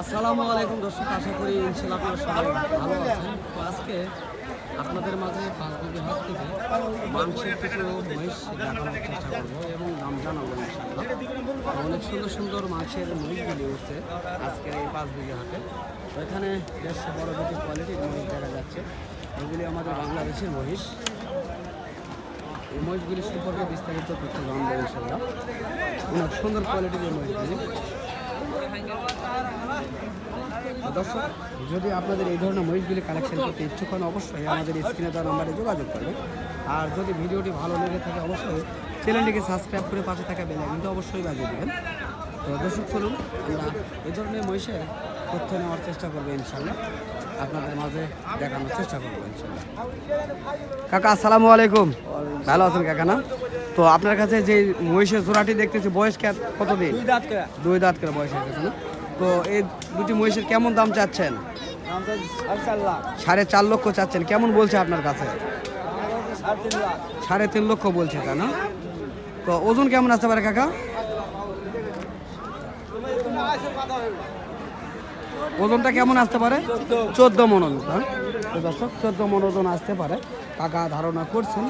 আসসালামু আলাইকুম দর্শক, আশা করি ইনশাল্লাহ আপনারা সবাই ভালো আছেন। তো আজকে আপনাদের মাঝে পাঁচ বিঘি হাত থেকে মাংসের কিছু মহিষ দেখানোর চেষ্টা করব এবং দাম জানাব ইনশাল্লাহ অনেক সুন্দর সুন্দর মাংসের মহিষগুলি উঠছে আজকের এই পাঁচ বিঘি হাটে এখানে বেশ বড় দুটি কোয়ালিটির মহিষ দেখা যাচ্ছে। এগুলি আমাদের বাংলাদেশের মহিষ। এই মহিষগুলি সম্পর্কে বিস্তারিত তথ্য জানব ইনশাল্লাহ অনেক সুন্দর কোয়ালিটির মহিষগুলি দর্শক, যদি আপনাদের এই ধরনের মহিষগুলি কালেকশন করতে ইচ্ছুক হন, অবশ্যই আমাদের স্ক্রিনে দেওয়া নাম্বারে যোগাযোগ করবেন। আর যদি ভিডিওটি ভালো লেগে থাকে, অবশ্যই চ্যানেলটিকে সাবস্ক্রাইব করে পাশে থাকা বেলে কিন্তু অবশ্যই বাজিয়ে দেবেন। তো দর্শক, চলুন, আমরা এই ধরনের মহিষের তথ্য নেওয়ার চেষ্টা করব ইনশাল্লাহ আপনাদের মাঝে দেখানোর চেষ্টা করব কাকা আসসালামু আলাইকুম। ভালো আছেন কাকা না? তো আপনার কাছে যে মহিষের জোড়াটি দেখতেছি বয়স কে- কতদিন? দুই দাঁত করে। দুই দাঁত করে বয়স হয়ে গেছে তো এই দুটি মহিষের কেমন দাম চাচ্ছেন? সাড়ে চার লক্ষ চাচ্ছেন কেমন বলছে আপনার কাছে? সাড়ে তিন লক্ষ বলছে তাই না? তো ওজন কেমন আসতে পারে কাকা? ওজনটা কেমন আসতে পারে? চোদ্দ মন হ্যাঁ? দর্শক, চোদ্দ মন ওজন আসতে পারে। কাকা ধারণা করছেন,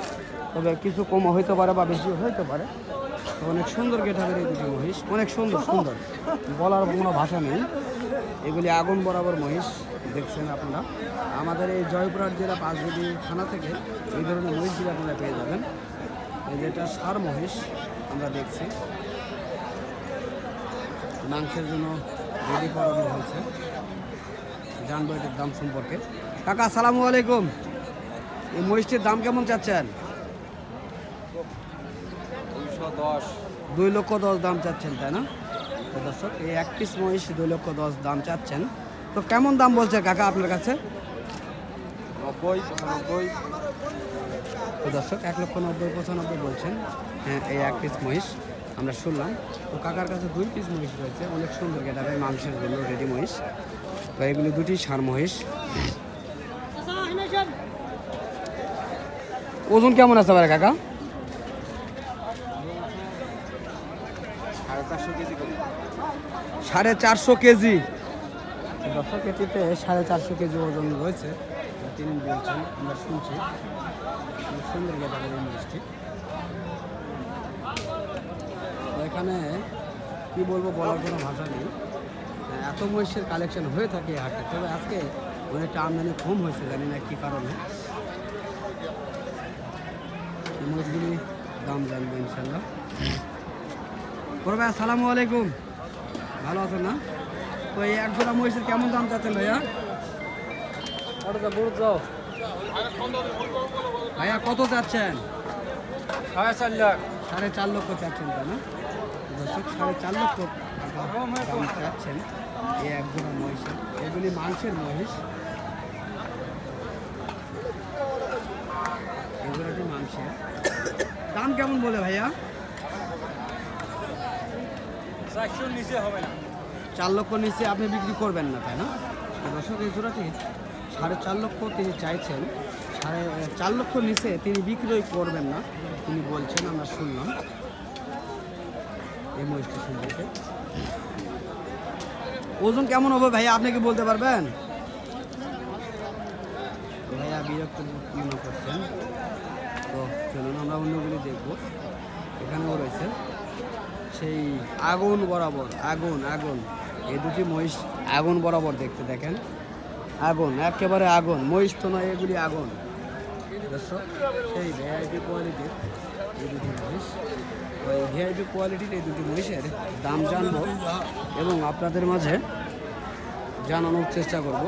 তবে কিছু কম হইতে পারে বা বেশি হইতে পারে। অনেক সুন্দর গেটাবের এই দুটি মহিষ, অনেক সুন্দর সুন্দর। বলার কোনো ভাষা নেই। এগুলি আগুন বরাবর মহিষ, দেখছেন আপনারা। আমাদের এই জয়পুরহাট জেলা পাঁচগুলি থানা থেকে এই ধরনের মহিষগুলি আপনারা পেয়ে যাবেন। এই যেটা সার মহিষ, আমরা দেখছি। মাংসের জন্য রেডি করানো হয়েছে। জানব এটার দাম সম্পর্কে। কাকা আসসালামু আলাইকুম। এই মহিষটির দাম কেমন চাচ্ছেন? দুই লক্ষ দশ দাম চাচ্ছেন তাই না? তো দর্শক এই এক পিস মহিষ দুই লক্ষ দশ দাম চাচ্ছেন। তো কেমন দাম বলছে কাকা আপনার কাছে? নব্বই পঁচানব্বই। দর্শক এক লক্ষ নব্বই পঁচানব্বই বলছেন। হ্যাঁ এই এক পিস মহিষ। আমরা শুনলাম। তো কাকার কাছে দুই পিস মহিষ রয়েছে অনেক সুন্দর গেটাবে মাংসের জন্য রেডি মহিষ। তো এগুলি দুটি সার মহিষ। ওজন কেমন আছে পারে কাকা? সাড়ে চারশো কেজি করে। সাড়ে চারশো কেজি। দর্শক এটিতে সাড়ে চারশো কেজি ওজন রয়েছে। তিনি বলছেন আমরা শুনছি। সুন্দর গেটাবে এই মহিষটি তো এখানে কি বলব বলার কোনো ভাষা নেই। হ্যাঁ, এত মহিষের কালেকশন হয়ে থাকে হাটে। তবে আজকে অনেকটা আমদানি কম হয়েছে জানি না কী কারণে। মহিষগুলি দাম জানব ইনশাল্লাহ। বড় ভাই আসসালামু আলাইকুম। ভালো আছেন না? তো এই এক জোড়া মহিষের কেমন দাম চাচ্ছেন ভাইয়া? বড় ভাইয়া কত চাচ্ছেন? সাড়ে চার লাখ। সাড়ে চার লক্ষ চাচ্ছেন তাই না দর্শক সাড়ে চার লক্ষ দাম চাচ্ছেন এই এক জোড়া মহিষের এগুলি মাংসের মহিষ। এগুলোটি মাংসের। দাম কেমন বলে ভাইয়া? চারশোর নিচে হবে না। চার লক্ষ নিচে আপনি বিক্রি করবেন না তাই না? দর্শক এই জোড়াটি সাড়ে চার লক্ষ তিনি চাইছেন। সাড়ে চার লক্ষ নিচে তিনি বিক্রয় করবেন না তিনি বলছেন আমরা শুনলাম। এই মহিষটি সম্পর্কে ওজন কেমন হবে ভাইয়া? আপনি কি বলতে পারবেন? ভাইয়া, বিরক্ত মনে করছেন। তো চলুন, আমরা অন্যগুলি দেখব। এখানেও রয়েছে। সেই আগুন বরাবর, আগুন আগুন। এই দুটি মহিষ আগুন বরাবর দেখতে দেখেন। আগুন, একেবারে আগুন, মহিষ তো নয়, এগুলি আগুন। সেই ভিআইপি কোয়ালিটির এই দুটি মহিষ। এই ভিআইপি কোয়ালিটির এই দুটি মহিষের দাম জানব এবং আপনাদের মাঝে জানানোর চেষ্টা করব।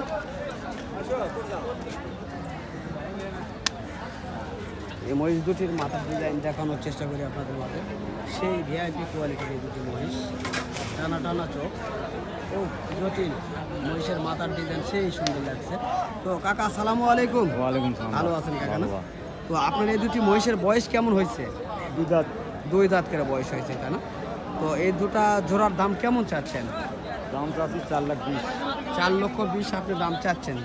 এই মহিষ দুটির মাথার ডিজাইন দেখানোর চেষ্টা করি আপনাদের মাঝে। সেই ভিআইপি কোয়ালিটির এই দুটি মহিষ টানা টানা চোখ ও জটিল মহিষের মাথার ডিজাইন সেই সুন্দর লাগছে। তো কাকা আসসালামু আলাইকুম। ওয়ালাইকুম ভালো আছেন কাকা না? তো আপনার এই দুটি মহিষের বয়স কেমন হয়েছে? দুই দাঁত। দুই দাঁত করে বয়স হয়েছে তাই না? তো এই দুটা জোড়ার দাম কেমন চাচ্ছেন? দাম চাচ্ছি চার লাখ বিশ। চার লক্ষ বিশ আপনি দাম চাচ্ছেন।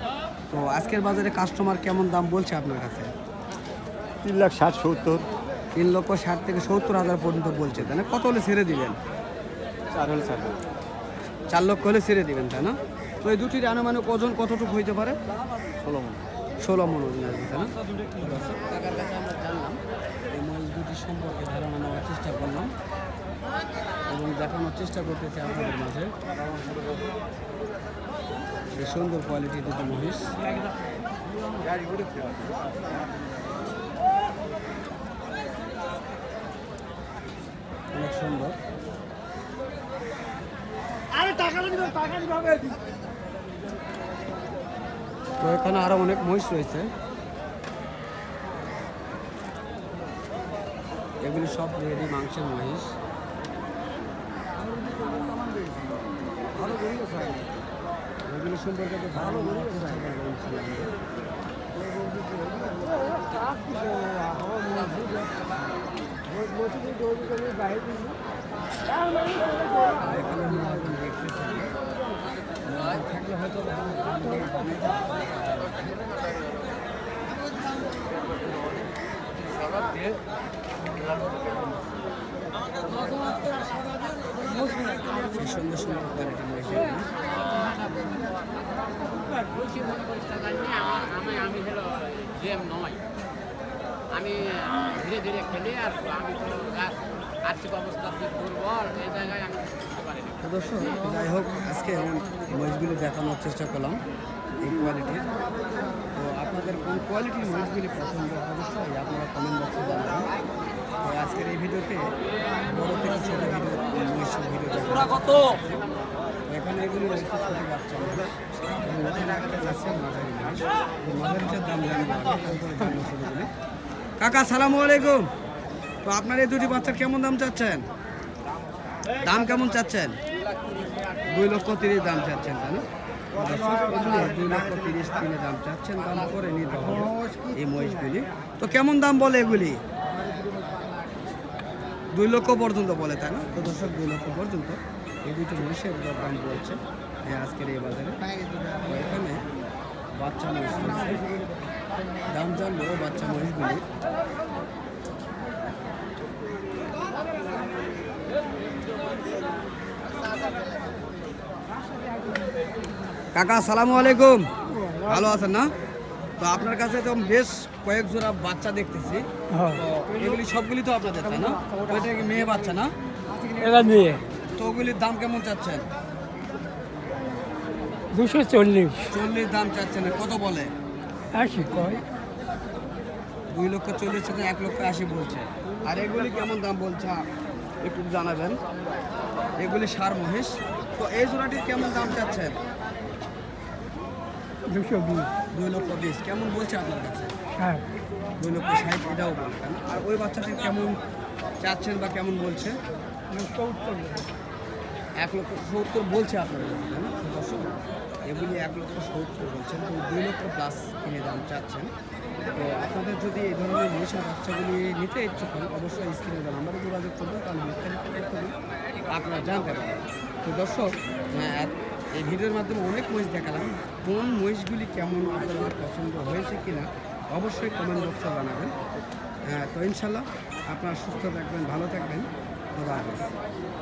তো আজকের বাজারে কাস্টমার কেমন দাম বলছে আপনার কাছে? তিন লাখ ষাট সত্তর। তিন লক্ষ ষাট থেকে সত্তর হাজার পর্যন্ত বলছে তাই না? কত হলে ছেড়ে দিবেন? চার হলে চার চার লক্ষ হলে ছেড়ে দিবেন তাই না? তো এই দুটির আনুমানিক ওজন কতটুকু হইতে পারে? ষোলো মন। ষোলো মন ওজন আসবে তাই না? এই মহিষ দুটি সম্পর্কে ধারণা নেওয়ার চেষ্টা করলাম। এবং দেখানোর চেষ্টা করতেছি আপনাদের মাঝে। সুন্দর কোয়ালিটির দুটো মহিষ। অনেক সুন্দর। তো এখানে আরও অনেক মহিষ রয়েছে। এগুলি সব রেডি মাংসের মহিষ। এগুলি তো ভালো চেষ্টা করব ইনশাআল্লাহ। এখানে আমরা এখন দেখতেছি মোবাইল থাকলে হয়তো সেই সুন্দর সুন্দর কোয়ালিটি রয়েছে আমি আমি হলো জেম নয়। আমি ধীরে ধীরে খেলি আর আমি তো আর্থিক অবস্থা দুর্বল এই জায়গায় আমি দর্শক যাই হোক আজকে এমন মহিষগুলি দেখানোর চেষ্টা করলাম এই কোয়ালিটির তো আপনাদের কোন কোয়ালিটির মহিষগুলি পছন্দ অবশ্যই আপনারা কমেন্ট বক্সে জানাবেন। আজকের এই ভিডিওতে বড় থেকে ছোট ভিডিও কত? এখানে এগুলি। কাকা সালামু আলাইকুম। তো আপনার এই দুটি বাচ্চার কেমন দাম চাচ্ছেন? দাম কেমন চাচ্ছেন? দুই লক্ষ তিরিশ দাম চাচ্ছেন তাই না? দুই লক্ষ তিরিশ তিনে দাম চাচ্ছেন। দাম করে নিতে হবে এই মহিষগুলি। তো কেমন দাম বলে এগুলি? দুই লক্ষ পর্যন্ত বলে, তাই না? তো দর্শক, দুই লক্ষ পর্যন্ত। এই দুটো মহিষের দাম বলছে আজকের এই বাজারে। এখানে বাচ্চা মহিষ। দাম জানব বাচ্চা মহিষগুলি। কাকা, আসসালামু আলাইকুম। ভালো আছেন না? তো আপনার কাছে তো বেশ কয়েক জোড়া বাচ্চা দেখতেছি। তো এগুলি সবগুলি তো আপনাদের তাই না? ওইটা কি মেয়ে বাচ্চা না? এটা নিয়ে তো ওগুলির দাম কেমন চাচ্ছেন? দুশো চল্লিশ। চল্লিশ দাম চাচ্ছেন কত বলে? আশি কয়। দুই লক্ষ চল্লিশ থেকে এক লক্ষ আশি বলছে। আর এগুলি কেমন দাম বলছে একটু জানাবেন? এগুলি সার মহিষ। তো এই জোড়াটির কেমন দাম চাচ্ছেন? দুশো বিশ। দুই লক্ষ বিশ কেমন বলছে আপনার কাছে? হ্যাঁ। দুই লক্ষ ষাট এটাও বলবেন আর ওই বাচ্চাটি কেমন চাচ্ছেন বা কেমন বলছে এক লক্ষ সত্তর বলছে আপনার কাছে, দর্শক, এগুলি এক লক্ষ সত্তর বলছেন তো দুই লক্ষ প্লাস কিনে দাম চাচ্ছেন। তো আপনাদের যদি এই ধরনের মহিষের বাচ্চাগুলি নিতে ইচ্ছুক হন অবশ্যই স্ক্রিনে দেওয়া নাম্বারে যোগাযোগ করবেন তাহলে বিস্তারিত আপনারা জানতে পারবেন। তো দর্শক আহ, এই ভিডিওর মাধ্যমে অনেক মহিষ দেখালাম। কোন মহিষগুলি কেমন আপনার পছন্দ হয়েছে কিনা অবশ্যই কমেন্ট বক্সে জানাবেন। আহ, তো ইনশাল্লাহ আপনারা সুস্থ থাকবেন ভালো থাকবেন। খোদা